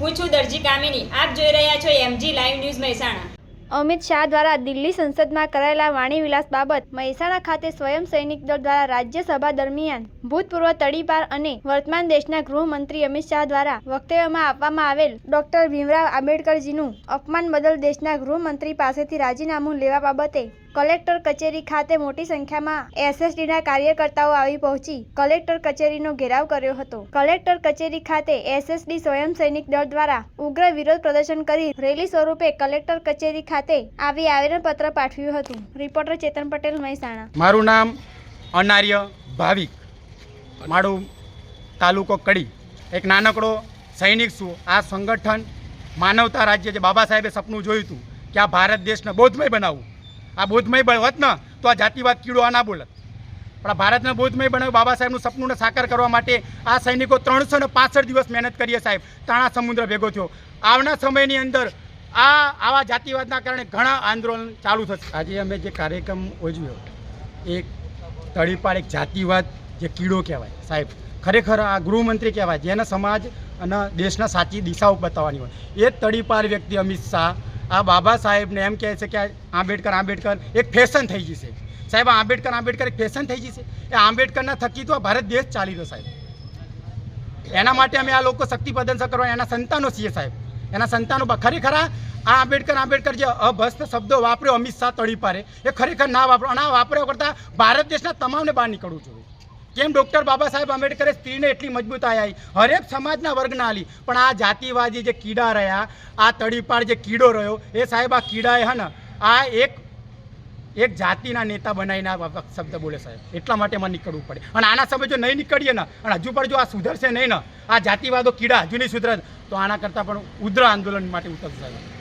હું છું દરજી કામિની. આપ જોઈ રહ્યા છો MG live news Mehsana. Amit Shah દ્વારા દિલ્હી સંસદમાં કરાયેલા વાણીવિલાસ બાબત મહેસાણા ખાતે સ્વયં સૈનિક દળ દ્વારા રાજ્યસભા દરમિયાન ભૂતપૂર્વ તડીપાર અને વર્તમાન દેશના ગૃહમંત્રી અમિત શાહ દ્વારા વક્તવ્યમાં આપવામાં આવેલ ડોક્ટર ભીમરાવ આંબેડકરજીનું અપમાન બદલ દેશના ગૃહમંત્રી પાસેથી રાજીનામું લેવા બાબતે કલેક્ટર કચેરી ખાતે મોટી સંખ્યામાં એસએસડીના કાર્યકર્તાઓ આવી પહોંચી. કલેક્ટર કચેરીનો ઘેરાવ કર્યો હતો. કલેક્ટર કચેરી ખાતે એસએસડી સ્વયં સૈનિક દળ દ્વારા ઉગ્ર વિરોધ પ્રદર્શન કરી રેલી સ્વરૂપે કલેક્ટર કચેરી ખાતે આવી આવેદનપત્ર પાઠવ્યું હતું. રિપોર્ટર ચેતન પટેલ, મહેસાણા. મારું નામ અનાર્ય ભાવિક. મારું તાલુકો કડી. એક નાનકડો સૈનિક છું. આ સંગઠન માનવતા રાજ્ય જે બાબા સાહેબે સપનું જોયું હતું કે આ ભારત દેશને બોધમય બનાવવું. આ બૌદ્ધમય બ- હોત ને, તો આ જાતિવાદ કીડો આ ના બોલત. પણ આ ભારતને બૌદ્ધમય બનાવ્યું બાબા સાહેબનું સપનું સાકાર કરવા માટે આ સૈનિકો ત્રણસો ને પાસઠ દિવસ મહેનત કરીએ સાહેબ. તાણા સમુદ્ર ભેગો થયો. આવના સમયની અંદર આ આવા જાતિવાદના કારણે ઘણા આંદોલન ચાલુ થશે. આજે અમે જે કાર્યક્રમ ઉજવ્યો એક તળીપાર એક જાતિવાદ જે કીડો કહેવાય. સાહેબ, ખરેખર આ ગૃહમંત્રી કહેવાય, જેને સમાજ અને દેશના સાચી દિશાઓ બતાવવાની હોય. એ તળીપાર વ્યક્તિ અમિત શાહ આ બાબા સાહેબને એમ કહે છે કે આંબેડકર આંબેડકર, એક ફેશન થઈ જશે સાહેબ આંબેડકર આંબેડકર એક ફેશન થઈ જશે એ આંબેડકરના થકી તો ભારત દેશ ચાલી રહ્યો સાહેબ. એના માટે અમે આ લોકો શક્તિ પ્રદર્શન કરવા એના સંતાનો છીએ સાહેબ. એના સંતાનો ખરેખર આ આંબેડકર આંબેડકર જે અભસ્ત શબ્દો વાપર્યો અમિત શાહ તળી પારે એ ખરેખર ના વાપરો અને આ વાપર્યા કરતાં ભારત દેશના તમામને બહાર નીકળવું જોઈએ. કેમ ડૉક્ટર બાબા સાહેબ આંબેડકરે સ્ત્રીને એટલી મજબૂતાઈ આવી હરેક સમાજના વર્ગના આલી. પણ આ જાતિવાદી જે કીડા રહ્યા, આ તડીપાર જે કીડો રહ્યો, એ સાહેબ આ કીડાએ હે ને આ એક એક જાતિના નેતા બનાવીને આ શબ્દ બોલે સાહેબ. એટલા માટે એમાં નીકળવું પડે. અને આના સમય જો નહીં નીકળીએ ને, અને હજુ પણ જો આ સુધરશે નહીં ને, આ જાતિવાદો કીડા હજુ નહીં સુધરે, તો આના કરતાં પણ ઉદ્ર આંદોલન માટે ઉતરશે. સાહેબ